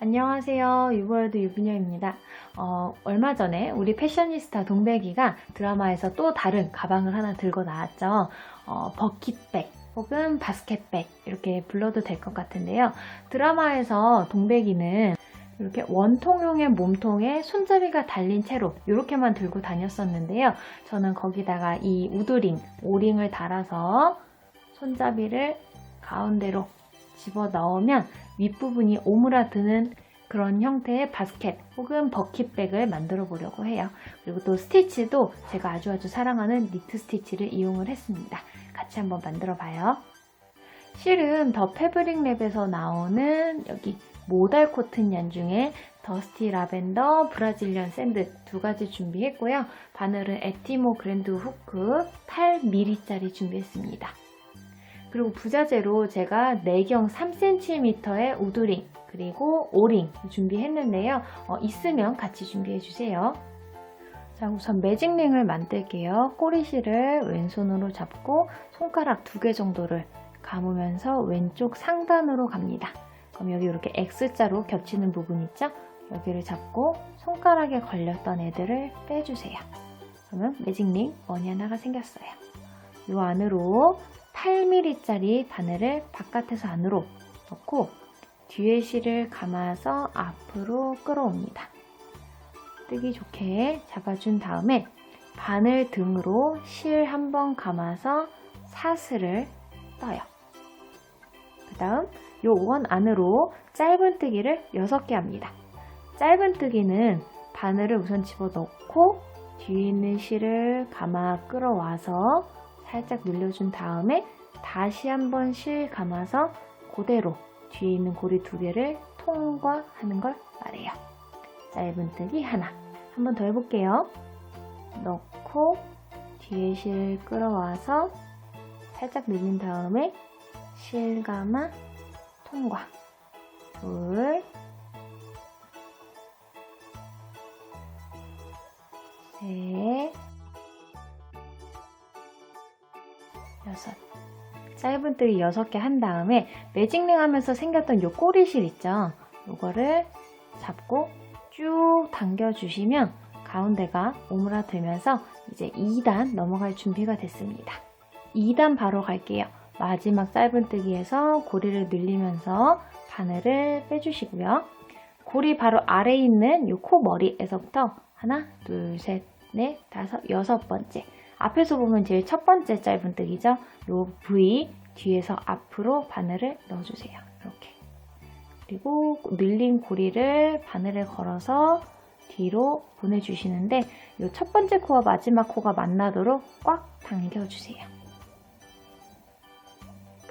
안녕하세요. 유월드 유빈영입니다. 어, 얼마 전에 우리 패셔니스타 동백이가 드라마에서 또 다른 가방을 하나 들고 나왔죠. 어, 버킷백 혹은 바스켓백 이렇게 불러도 될 것 같은데요. 드라마에서 동백이는 이렇게 원통용의 몸통에 손잡이가 달린 채로 이렇게만 들고 다녔었는데요. 저는 거기다가 이 우드링, 오링을 달아서 손잡이를 가운데로 집어 넣으면 윗부분이 오므라드는 그런 형태의 바스켓 혹은 버킷백을 만들어 보려고 해요. 그리고 또 스티치도 제가 아주 아주 사랑하는 니트 스티치를 이용을 했습니다. 같이 한번 만들어 봐요. 실은 더 패브릭 랩에서 나오는 여기 모달 코튼 연 중에 더스티 라벤더, 브라질리언 샌드 두 가지 준비했고요. 바늘은 에티모 그랜드 후크 8mm짜리 준비했습니다. 그리고 부자재로 제가 내경 3cm의 우드링 그리고 오링 준비했는데요. 어, 있으면 같이 준비해 주세요. 자, 우선 매직링을 만들게요. 꼬리실을 왼손으로 잡고 손가락 두 개 정도를 감으면서 왼쪽 상단으로 갑니다. 그럼 여기 이렇게 X자로 겹치는 부분 있죠? 여기를 잡고 손가락에 걸렸던 애들을 빼주세요. 그러면 매직링 원이 하나가 생겼어요. 이 안으로 8mm짜리 바늘을 바깥에서 안으로 넣고 뒤에 실을 감아서 앞으로 끌어옵니다. 뜨기 좋게 잡아준 다음에 바늘 등으로 실 한 번 감아서 사슬을 떠요. 그 다음 요원 안으로 짧은 뜨기를 6개 합니다. 짧은 뜨기는 바늘을 우선 집어넣고 뒤에 있는 실을 감아 끌어와서 살짝 늘려준 다음에 다시 한번 실 감아서 그대로 뒤에 있는 고리 두 개를 통과하는 걸 말해요. 짧은뜨기 하나. 한번 더 해볼게요. 넣고 뒤에 실 끌어와서 살짝 늘린 다음에 실 감아 통과. 둘, 셋, 여섯. 짧은 뜨기 6개 한 다음에 매직링 하면서 생겼던 요 꼬리실 있죠? 요거를 잡고 쭉 당겨주시면 가운데가 오므라들면서 이제 2단 넘어갈 준비가 됐습니다. 2단 바로 갈게요. 마지막 짧은뜨기에서 고리를 늘리면서 바늘을 빼주시고요. 고리 바로 아래에 있는 요코 머리에서부터 하나, 둘, 셋, 넷, 다섯, 여섯 번째 앞에서 보면 제일 첫 번째 짧은뜨기죠. 요 부위 뒤에서 앞으로 바늘을 넣어주세요. 이렇게. 그리고 늘린 고리를 바늘에 걸어서 뒤로 보내주시는데 이 첫 번째 코와 마지막 코가 만나도록 꽉 당겨주세요.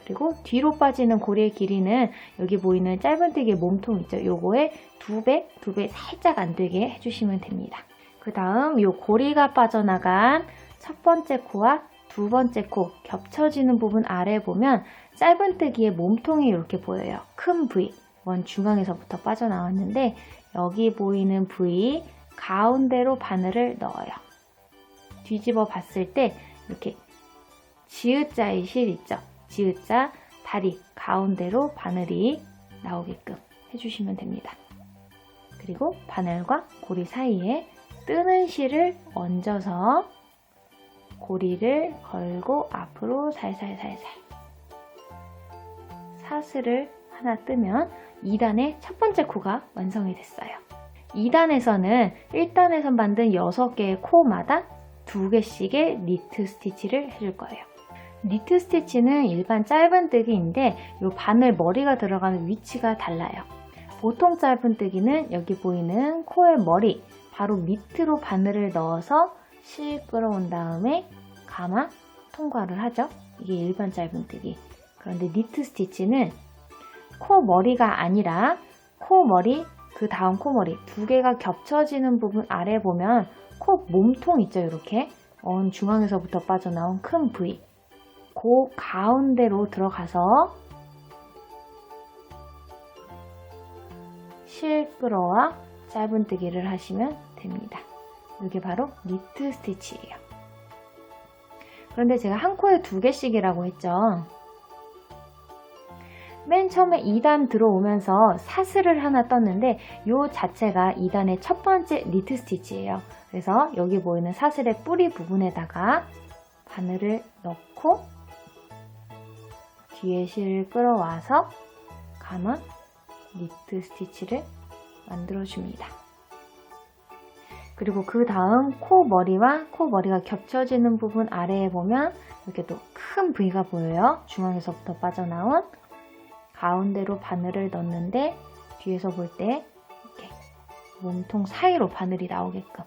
그리고 뒤로 빠지는 고리의 길이는 여기 보이는 짧은뜨기의 몸통 있죠? 요거에 두 배, 두 배 살짝 안 되게 해주시면 됩니다. 그 다음 요 고리가 빠져나간 첫 번째 코와 두 번째 코 겹쳐지는 부분 아래 보면 짧은뜨기의 몸통이 이렇게 보여요. 큰 부위, 원 중앙에서부터 빠져나왔는데 여기 보이는 부위 가운데로 바늘을 넣어요. 뒤집어 봤을 때 이렇게 지읒자의 실 있죠? 지읒자 다리 가운데로 바늘이 나오게끔 해주시면 됩니다. 그리고 바늘과 고리 사이에 뜨는 실을 얹어서 고리를 걸고 앞으로 살살살살 사슬을 하나 뜨면 2단의 첫 번째 코가 완성이 됐어요. 2단에서는 1단에서 만든 6개의 코마다 2개씩의 니트 스티치를 해줄 거예요. 니트 스티치는 일반 짧은뜨기인데 이 바늘 머리가 들어가는 위치가 달라요. 보통 짧은뜨기는 여기 보이는 코의 머리 바로 밑으로 바늘을 넣어서 실 끌어온 다음에 감아 통과를 하죠. 이게 일반 짧은뜨기. 그런데 니트 스티치는 코 머리가 아니라 코 머리 그 다음 코 머리 두 개가 겹쳐지는 부분 아래 보면 코 몸통 있죠 이렇게 언 중앙에서부터 빠져나온 큰 부위 그 가운데로 들어가서 실 끌어와 짧은뜨기를 하시면 됩니다. 이게 바로 니트 스티치예요. 그런데 제가 한 코에 두 개씩이라고 했죠. 맨 처음에 2단 들어오면서 사슬을 하나 떴는데 이 자체가 2단의 첫 번째 니트 스티치예요. 그래서 여기 보이는 사슬의 뿌리 부분에다가 바늘을 넣고 뒤에 실을 끌어와서 감은 니트 스티치를 만들어줍니다. 그리고 그 다음 코 머리와 코 머리가 겹쳐지는 부분 아래에 보면 이렇게 또큰 V가 보여요. 중앙에서부터 빠져나온 가운데로 바늘을 넣는데 뒤에서 볼 때 이렇게 몸통 사이로 바늘이 나오게끔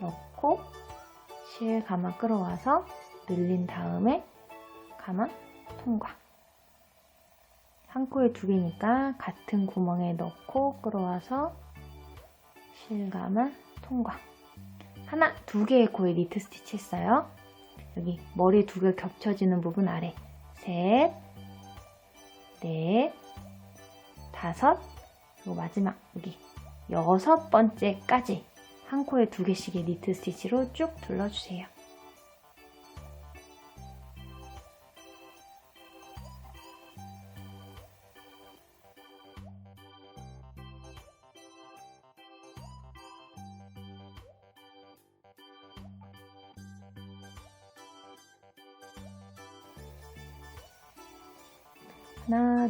넣고 실 가마 끌어와서 늘린 다음에 가마 통과 한 코에 두 개니까 같은 구멍에 넣고 끌어와서 실감아 통과. 하나, 두 개의 코에 니트 스티치 했어요. 여기 머리 두 개 겹쳐지는 부분 아래. 셋, 넷, 다섯, 그리고 마지막 여기 여섯 번째까지 한 코에 두 개씩의 니트 스티치로 쭉 둘러주세요.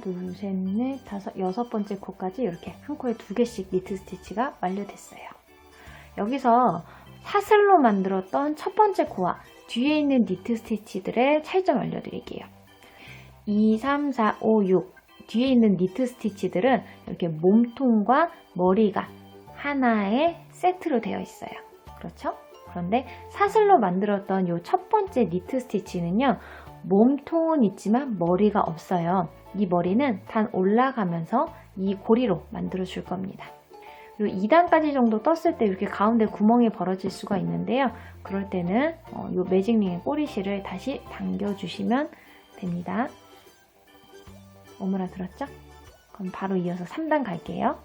둘, 셋, 넷, 다섯, 여섯 번째 코까지 이렇게 한 코에 두 개씩 니트 스티치가 완료됐어요. 여기서 사슬로 만들었던 첫 번째 코와 뒤에 있는 니트 스티치들의 차이점 알려드릴게요. 2, 3, 4, 5, 6 뒤에 있는 니트 스티치들은 이렇게 몸통과 머리가 하나의 세트로 되어 있어요. 그렇죠? 그런데 사슬로 만들었던 이 첫 번째 니트 스티치는요. 몸통은 있지만 머리가 없어요. 이 머리는 단 올라가면서 이 고리로 만들어 줄 겁니다. 그리고 2단까지 정도 떴을 때 이렇게 가운데 구멍이 벌어질 수가 있는데요. 그럴 때는 어, 이 매직링의 꼬리실을 다시 당겨주시면 됩니다. 오므라 들었죠? 그럼 바로 이어서 3단 갈게요.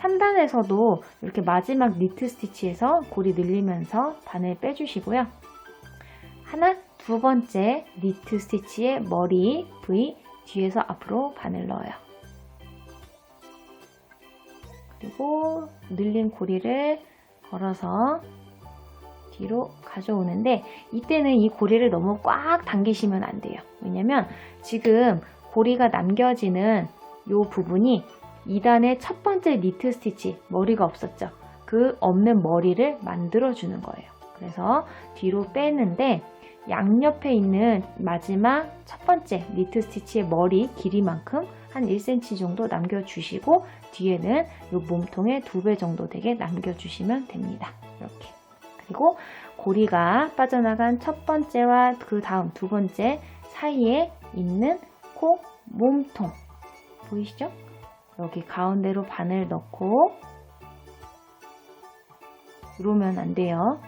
3단에서도 이렇게 마지막 니트 스티치에서 고리 늘리면서 바늘 빼주시고요. 하나, 두 번째 니트 스티치의 머리 V 뒤에서 앞으로 바늘 넣어요. 그리고 늘린 고리를 걸어서 뒤로 가져오는데 이때는 이 고리를 너무 꽉 당기시면 안 돼요. 왜냐면 지금 고리가 남겨지는 이 부분이 2단의 첫 번째 니트 스티치 머리가 없었죠. 그 없는 머리를 만들어 주는 거예요. 그래서 뒤로 빼는데 양옆에 있는 마지막 첫 번째 니트 스티치의 머리 길이만큼 한 1cm 정도 남겨주시고 뒤에는 이 몸통의 두 배 정도 되게 남겨주시면 됩니다. 이렇게. 그리고 고리가 빠져나간 첫 번째와 그 다음 두 번째 사이에 있는 코 몸통 보이시죠? 여기 가운데로 바늘 넣고 이러면 안 돼요.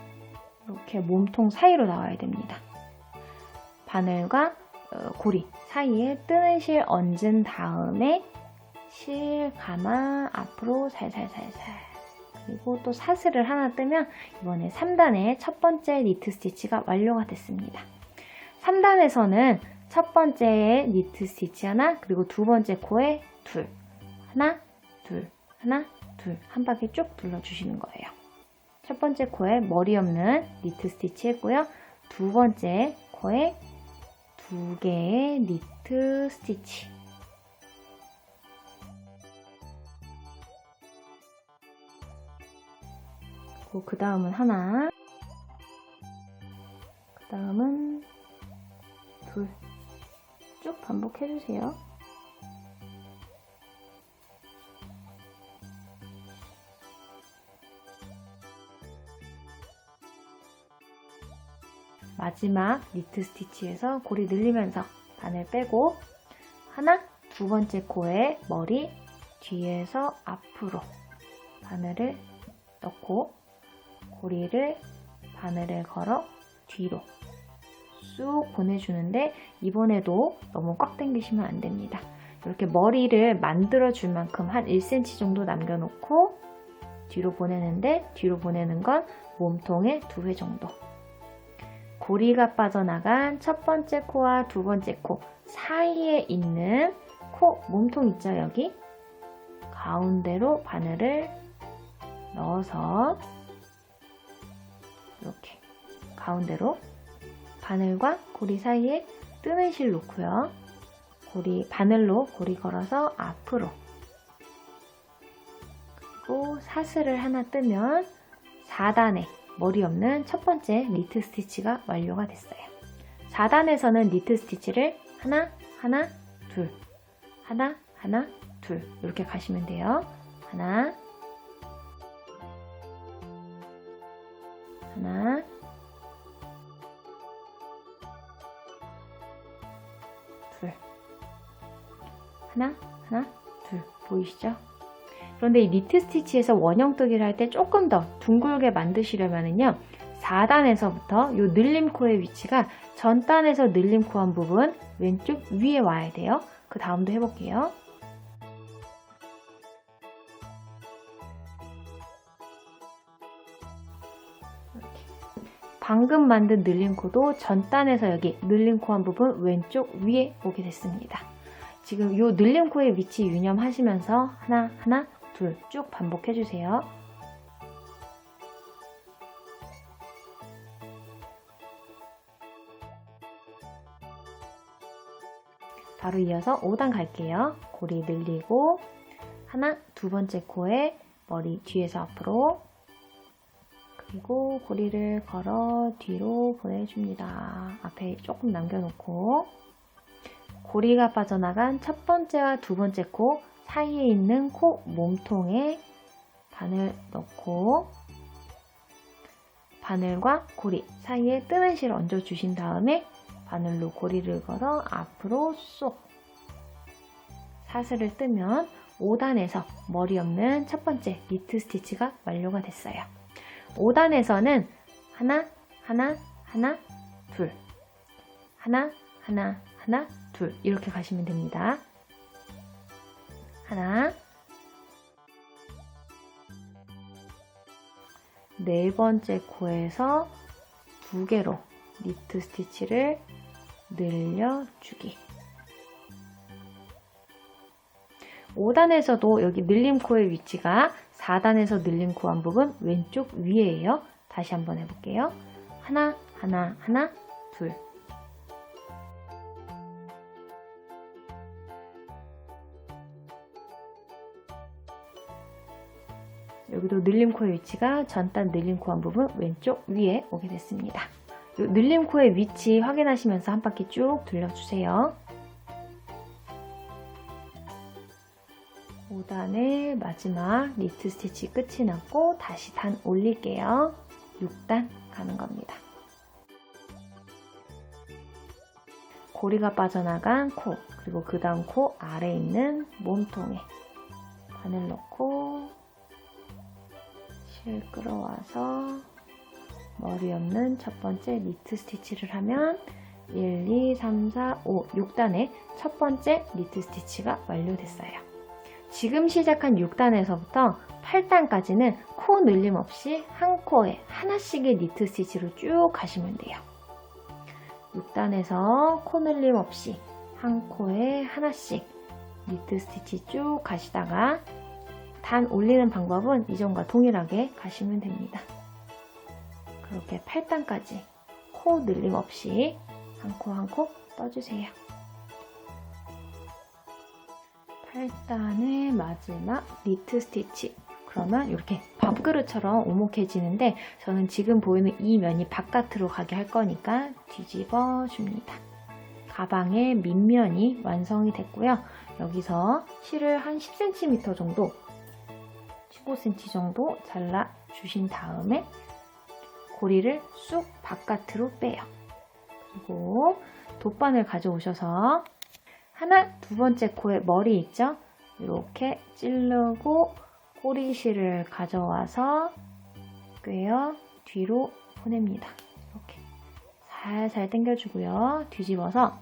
이렇게 몸통 사이로 나와야 됩니다. 바늘과 어, 고리 사이에 뜨는 실 얹은 다음에 실 감아 앞으로 살살살살 그리고 또 사슬을 하나 뜨면 이번에 3단의 첫 번째 니트 스티치가 완료가 됐습니다. 3단에서는 첫 번째 니트 스티치 하나 그리고 두 번째 코에 둘 하나 둘 하나 둘 한 바퀴 쭉 둘러주시는 거예요. 첫 번째 코에 머리 없는 니트 스티치 했고요. 두 번째 코에 두 개의 니트 스티치. 그 다음은 하나. 그 다음은 둘. 쭉 반복해주세요. 마지막 니트 스티치에서 고리 늘리면서 바늘 빼고 하나, 두 번째 코에 머리 뒤에서 앞으로 바늘을 넣고 고리를 바늘을 걸어 뒤로 쑥 보내주는데 이번에도 너무 꽉 당기시면 안 됩니다. 이렇게 머리를 만들어 줄 만큼 한 1cm 정도 남겨놓고 뒤로 보내는데 뒤로 보내는 건 몸통의 두회 정도 고리가 빠져나간 첫 번째 코와 두 번째 코 사이에 있는 코 몸통 있죠, 여기? 가운데로 바늘을 넣어서 이렇게 가운데로 바늘과 고리 사이에 뜨는 실 놓고요. 고리 바늘로 고리 걸어서 앞으로 그리고 사슬을 하나 뜨면 4단에 머리 없는 첫 번째 니트 스티치가 완료가 됐어요. 4단에서는 니트 스티치를 하나, 하나, 둘, 하나, 하나, 둘 이렇게 가시면 돼요. 하나, 하나, 둘, 하나, 하나, 둘 보이시죠? 그런데 이 니트 스티치에서 원형뜨기를 할 때 조금 더 둥글게 만드시려면요 4단에서부터 이 늘림코의 위치가 전단에서 늘림코 한 부분 왼쪽 위에 와야 돼요. 그 다음도 해볼게요. 방금 만든 늘림코도 전단에서 여기 늘림코 한 부분 왼쪽 위에 오게 됐습니다. 지금 이 늘림코의 위치 유념하시면서 하나 하나 둘 쭉 반복해 주세요. 바로 이어서 5단 갈게요. 고리 늘리고 하나, 두 번째 코에 머리 뒤에서 앞으로 그리고 고리를 걸어 뒤로 보내줍니다. 앞에 조금 남겨놓고 고리가 빠져나간 첫 번째와 두 번째 코 사이에 있는 코 몸통에 바늘 넣고 바늘과 고리 사이에 뜨는 실 얹어 주신 다음에 바늘로 고리를 걸어 앞으로 쏙 사슬을 뜨면 5단에서 머리 없는 첫 번째 니트 스티치가 완료가 됐어요. 5단에서는 하나, 하나, 하나, 둘 하나, 하나, 하나, 둘 이렇게 가시면 됩니다. 하나 네 번째 코에서 두 개로 니트 스티치를 늘려주기 5단에서도 여기 늘림코의 위치가 4단에서 늘림코 한 부분 왼쪽 위에요. 다시 한번 해볼게요. 하나, 하나, 하나, 둘. 여기도 늘림코의 위치가 전단 늘림코 한 부분 왼쪽 위에 오게 됐습니다. 이 늘림코의 위치 확인하시면서 한 바퀴 쭉 돌려주세요. 5단의 마지막 니트 스티치 끝이 났고 다시 단 올릴게요. 6단 가는 겁니다. 고리가 빠져나간 코 그리고 그 다음 코 아래에 있는 몸통에 바늘 넣고 실 끌어와서 머리 없는 첫 번째 니트 스티치를 하면 1, 2, 3, 4, 5, 6단의 첫 번째 니트 스티치가 완료됐어요. 지금 시작한 6단에서부터 8단까지는 코 늘림 없이 한 코에 하나씩의 니트 스티치로 쭉 가시면 돼요. 6단에서 코 늘림 없이 한 코에 하나씩 니트 스티치 쭉 가시다가 단 올리는 방법은 이전과 동일하게 가시면 됩니다. 그렇게 8단까지 코 늘림 없이 한 코 한 코 떠주세요. 8단의 마지막 니트 스티치 그러면 이렇게 밥그릇처럼 오목해지는데 저는 지금 보이는 이 면이 바깥으로 가게 할 거니까 뒤집어 줍니다. 가방의 밑면이 완성이 됐고요. 여기서 실을 한 10cm 정도 15cm 정도 잘라 주신 다음에 고리를 쑥 바깥으로 빼요. 그리고 돗바늘 가져오셔서 하나, 두 번째 코에 머리 있죠? 이렇게 찌르고 꼬리실을 가져와서 꿰어 뒤로 보냅니다. 이렇게 살살 당겨주고요. 뒤집어서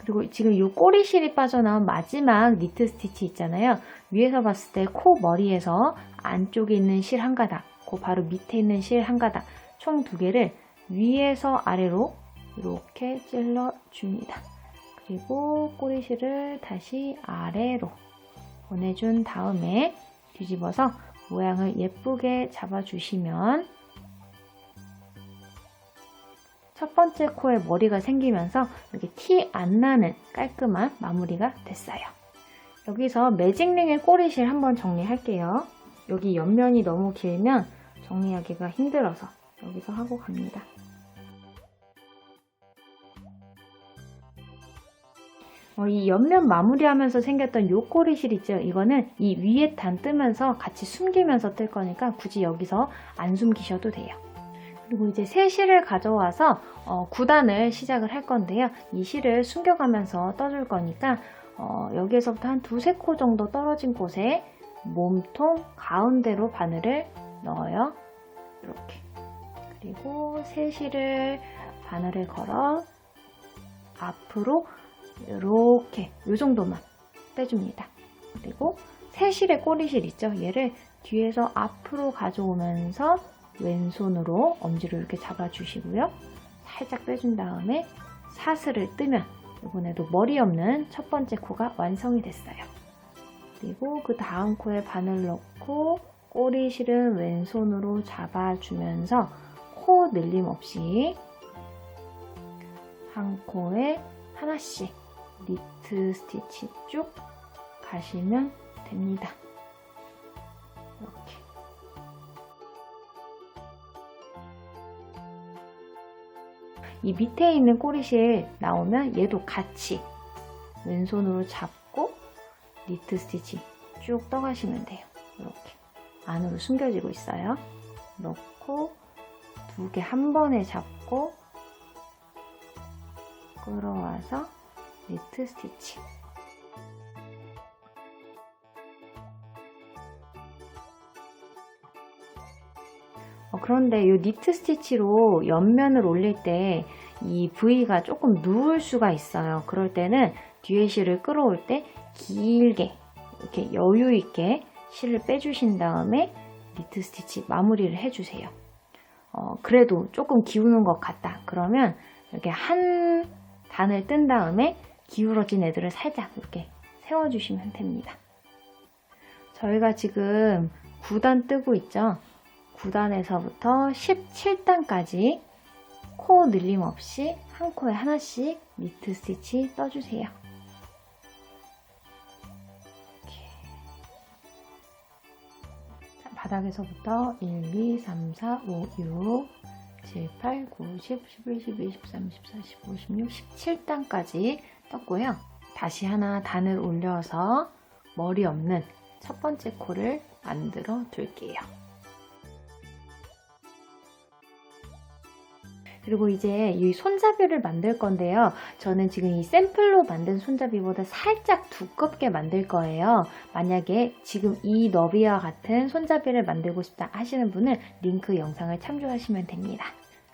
그리고 지금 이 꼬리실이 빠져나온 마지막 니트 스티치 있잖아요. 위에서 봤을 때 코 머리에서 안쪽에 있는 실 한 가닥, 그 바로 밑에 있는 실 한 가닥, 총 두 개를 위에서 아래로 이렇게 찔러 줍니다. 그리고 꼬리실을 다시 아래로 보내준 다음에 뒤집어서 모양을 예쁘게 잡아주시면 첫 번째 코에 머리가 생기면서 이렇게 티 안 나는 깔끔한 마무리가 됐어요. 여기서 매직링의 꼬리실 한번 정리할게요. 여기 옆면이 너무 길면 정리하기가 힘들어서 여기서 하고 갑니다. 어, 이 옆면 마무리하면서 생겼던 요 꼬리실 있죠? 이거는 이 위에 단 뜨면서 같이 숨기면서 뜰 거니까 굳이 여기서 안 숨기셔도 돼요. 그리고 이제 새 실을 가져와서 어, 9단을 시작을 할 건데요. 이 실을 숨겨가면서 떠줄 거니까 어, 여기에서부터 한 두세 코 정도 떨어진 곳에 몸통 가운데로 바늘을 넣어요. 이렇게. 그리고 새 실을 바늘을 걸어 앞으로 이렇게 이 정도만 빼줍니다. 그리고 새실의 꼬리실 있죠? 얘를 뒤에서 앞으로 가져오면서 왼손으로 엄지를 이렇게 잡아주시고요. 살짝 빼준 다음에 사슬을 뜨면 이번에도 머리 없는 첫 번째 코가 완성이 됐어요. 그리고 그 다음 코에 바늘 넣고 꼬리실은 왼손으로 잡아주면서 코 늘림 없이 한 코에 하나씩 니트 스티치 쭉 가시면 됩니다. 이렇게. 이 밑에 있는 꼬리실 나오면 얘도 같이 왼손으로 잡고 니트 스티치 쭉 떠가시면 돼요. 이렇게 안으로 숨겨지고 있어요. 넣고 두 개 한 번에 잡고 끌어와서 니트 스티치 어, 그런데 이 니트 스티치로 옆면을 올릴 때 이 부위가 조금 누울 수가 있어요. 그럴 때는 뒤에 실을 끌어올 때 길게 이렇게 여유 있게 실을 빼주신 다음에 니트 스티치 마무리를 해주세요. 어, 그래도 조금 기우는 것 같다. 그러면 이렇게 한 단을 뜬 다음에 기울어진 애들을 살짝 이렇게 세워주시면 됩니다. 저희가 지금 9단 뜨고 있죠? 9단에서부터 17단까지 코 늘림 없이 한 코에 하나씩 니트 스티치 떠주세요. 바닥에서부터 1, 2, 3, 4, 5, 6, 7, 8, 9, 10, 11, 12, 13, 14, 15, 16, 17단까지 떴고요. 다시 하나 단을 올려서 머리 없는 첫 번째 코를 만들어 둘게요. 그리고 이제 이 손잡이를 만들 건데요. 저는 지금 이 샘플로 만든 손잡이보다 살짝 두껍게 만들 거예요. 만약에 지금 이 너비와 같은 손잡이를 만들고 싶다 하시는 분은 링크 영상을 참조하시면 됩니다.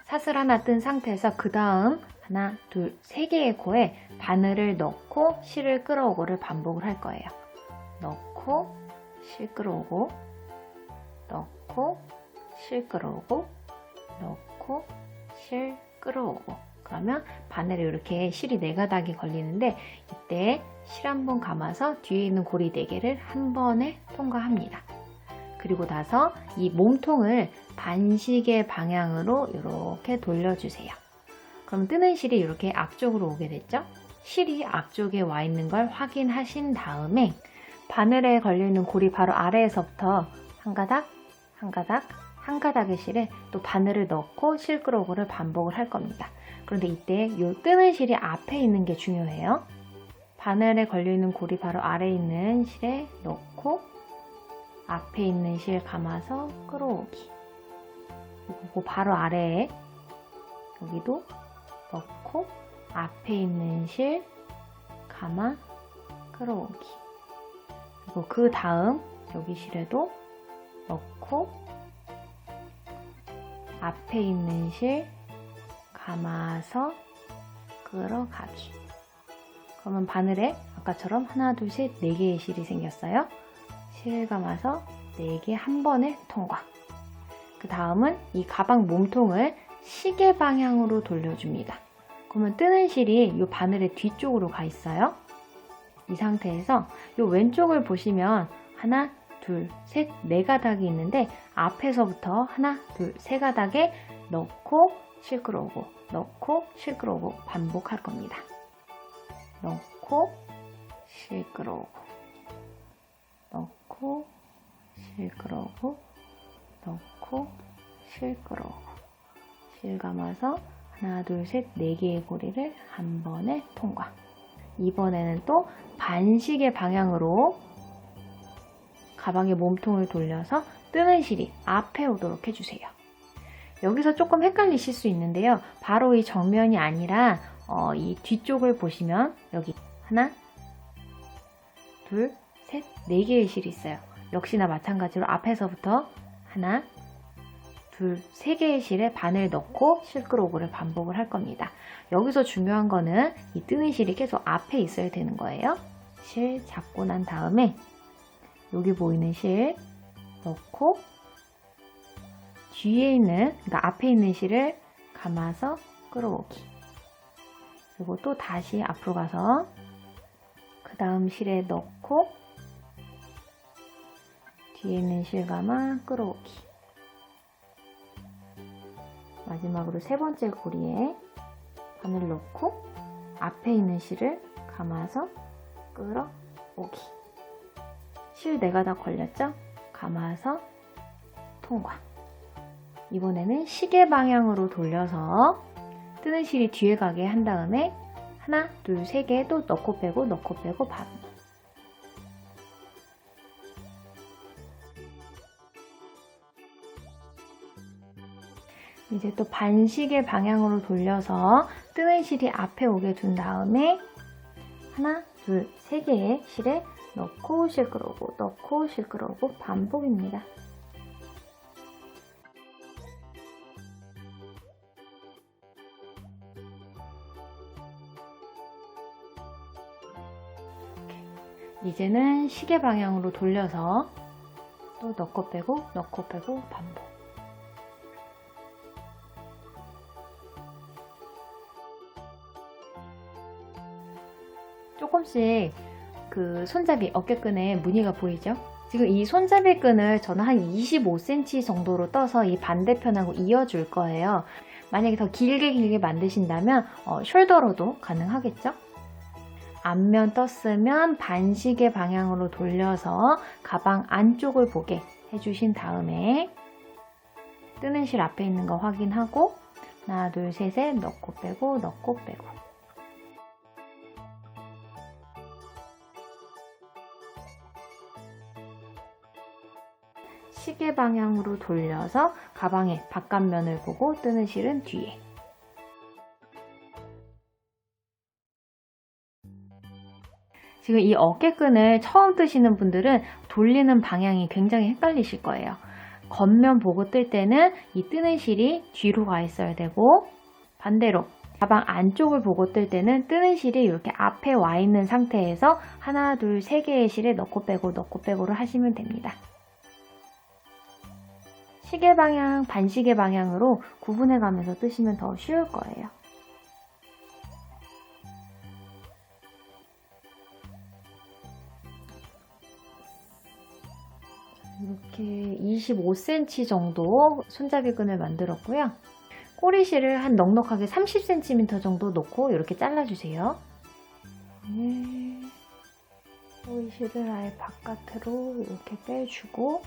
사슬 하나 뜬 상태에서 그 다음 하나, 둘, 세 개의 코에 바늘을 넣고 실을 끌어오고를 반복을 할 거예요. 넣고 실 끌어오고 넣고 실 끌어오고 넣고 실 끌어오고 그러면 바늘에 이렇게 실이 네 가닥이 걸리는데 이때 실 한 번 감아서 뒤에 있는 고리 네 개를 한 번에 통과합니다. 그리고 나서 이 몸통을 반시계 방향으로 이렇게 돌려주세요. 그럼 뜨는 실이 이렇게 앞쪽으로 오게 됐죠? 실이 앞쪽에 와 있는 걸 확인하신 다음에 바늘에 걸려 있는 고리 바로 아래에서부터 한 가닥, 한 가닥, 한 가닥의 실에 또 바늘을 넣고 실 끌어오고를 반복을 할 겁니다. 그런데 이때 이 뜨는 실이 앞에 있는 게 중요해요. 바늘에 걸려있는 고리 바로 아래에 있는 실에 넣고 앞에 있는 실 감아서 끌어오기. 그리고 그 바로 아래에 여기도 넣고 앞에 있는 실 감아 끌어오기. 그리고 그 다음 여기 실에도 넣고 앞에 있는 실 감아서 끌어가기. 그러면 바늘에 아까처럼 하나, 둘, 셋, 네 개의 실이 생겼어요. 실 감아서 네 개 한 번에 통과. 그 다음은 이 가방 몸통을 시계 방향으로 돌려줍니다. 그러면 뜨는 실이 이 바늘의 뒤쪽으로 가 있어요. 이 상태에서 이 왼쪽을 보시면 하나, 둘, 셋, 네 가닥이 있는데 앞에서부터 하나, 둘, 세 가닥에 넣고 실끌어오고 넣고 실끌어오고 반복할 겁니다. 넣고 실끌어오고 넣고 실끌어오고 넣고 실끌어오고 실 감아서 하나 둘 셋 네 개의 고리를 한 번에 통과 이번에는 또 반시계 방향으로 가방의 몸통을 돌려서 뜨는 실이 앞에 오도록 해주세요. 여기서 조금 헷갈리실 수 있는데요. 바로 이 정면이 아니라 어, 이 뒤쪽을 보시면 여기 하나, 둘, 셋, 네 개의 실이 있어요. 역시나 마찬가지로 앞에서부터 하나, 둘, 세 개의 실에 바늘 넣고 실크로그를 반복을 할 겁니다. 여기서 중요한 거는 이 뜨는 실이 계속 앞에 있어야 되는 거예요. 실 잡고 난 다음에 여기 보이는 실 넣고 뒤에 있는, 그러니까 앞에 있는 실을 감아서 끌어오기. 그리고 또 다시 앞으로 가서 그 다음 실에 넣고 뒤에 있는 실 감아 끌어오기. 마지막으로 세 번째 고리에 바늘 넣고 앞에 있는 실을 감아서 끌어오기. 실 네가 다 걸렸죠? 감아서 통과. 이번에는 시계 방향으로 돌려서 뜨는 실이 뒤에 가게 한 다음에 하나, 둘, 세 개 또 넣고 빼고 넣고 빼고 반. 이제 또 반시계 방향으로 돌려서 뜨는 실이 앞에 오게 둔 다음에 하나, 둘, 세 개의 실에 넣고 실끌어오고 넣고 실끌어오고 반복입니다. 이제는 시계 방향으로 돌려서 또 넣고 빼고 넣고 빼고 반복. 조금씩 그 손잡이 어깨끈에 무늬가 보이죠? 지금 이 손잡이 끈을 저는 한 25cm 정도로 떠서 이 반대편하고 이어줄 거예요. 만약에 더 길게 길게 만드신다면 어, 숄더로도 가능하겠죠? 앞면 떴으면 반시계 방향으로 돌려서 가방 안쪽을 보게 해주신 다음에 뜨는 실 앞에 있는 거 확인하고 하나 둘 셋에 넣고 빼고 넣고 빼고 시계 방향으로 돌려서 가방의 바깥면을 보고 뜨는 실은 뒤에 지금 이 어깨끈을 처음 뜨시는 분들은 돌리는 방향이 굉장히 헷갈리실 거예요. 겉면 보고 뜰 때는 이 뜨는 실이 뒤로 가 있어야 되고 반대로 가방 안쪽을 보고 뜰 때는 뜨는 실이 이렇게 앞에 와 있는 상태에서 하나, 둘, 세 개의 실에 넣고 빼고 넣고 빼고를 하시면 됩니다. 시계 방향, 반시계 방향으로 구분해 가면서 뜨시면 더 쉬울 거예요. 이렇게 25cm 정도 손잡이끈을 만들었고요. 꼬리실을 한 넉넉하게 30cm 정도 놓고 이렇게 잘라주세요. 네. 꼬리실을 아예 바깥으로 이렇게 빼주고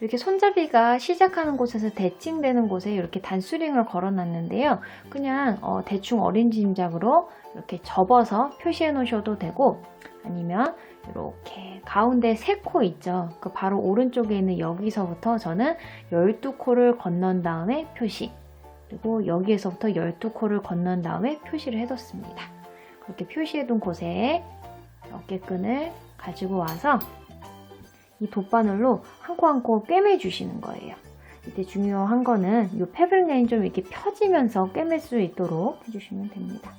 이렇게 손잡이가 시작하는 곳에서 대칭되는 곳에 이렇게 단수링을 걸어놨는데요. 그냥 어, 대충 어린 짐작으로 이렇게 접어서 표시해 놓으셔도 되고 아니면 이렇게 가운데 세 코 있죠. 그 바로 오른쪽에 있는 여기서부터 저는 12코를 건넌 다음에 표시 그리고 여기에서부터 12코를 건넌 다음에 표시를 해뒀습니다. 그렇게 표시해둔 곳에 어깨끈을 가지고 와서 이 돗바늘로 한 코 한 코 꿰매 주시는 거예요. 이때 중요한 거는 이 패브릭 라인 좀 이렇게 펴지면서 꿰맬 수 있도록 해주시면 됩니다.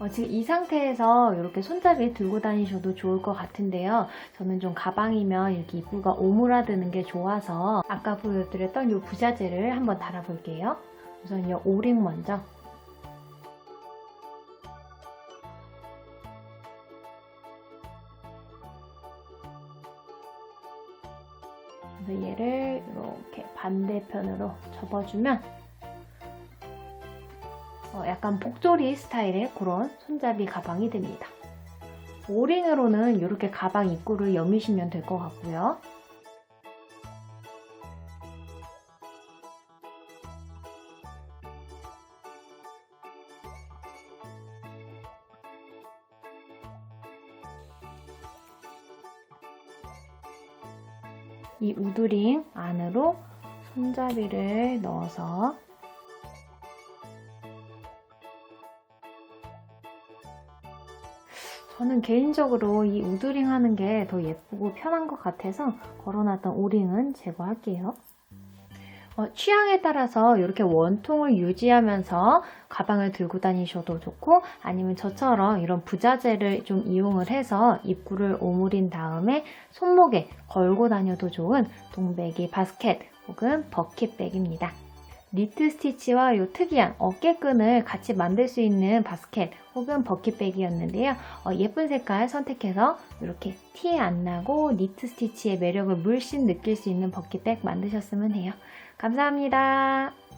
어, 지금 이 상태에서 이렇게 손잡이 들고 다니셔도 좋을 것 같은데요. 저는 좀 가방이면 이렇게 입구가 오므라드는 게 좋아서 아까 보여드렸던 이 부자재를 한번 달아볼게요. 우선 이 오링 먼저. 얘를 이렇게 반대편으로 접어주면 어, 약간 복조리 스타일의 그런 손잡이 가방이 됩니다. 오링으로는 이렇게 가방 입구를 여미시면 될 것 같고요. 이 우드링 안으로 손잡이를 넣어서 저는 개인적으로 이 우드링 하는 게 더 예쁘고 편한 것 같아서 걸어놨던 오링은 제거할게요. 어, 취향에 따라서 이렇게 원통을 유지하면서 가방을 들고 다니셔도 좋고 아니면 저처럼 이런 부자재를 좀 이용을 해서 입구를 오므린 다음에 손목에 걸고 다녀도 좋은 동백이 바스켓 혹은 버킷백입니다. 니트 스티치와 이 특이한 어깨끈을 같이 만들 수 있는 바스켓 혹은 버킷백이었는데요. 어, 예쁜 색깔 선택해서 이렇게 티 안 나고 니트 스티치의 매력을 물씬 느낄 수 있는 버킷백 만드셨으면 해요. 감사합니다.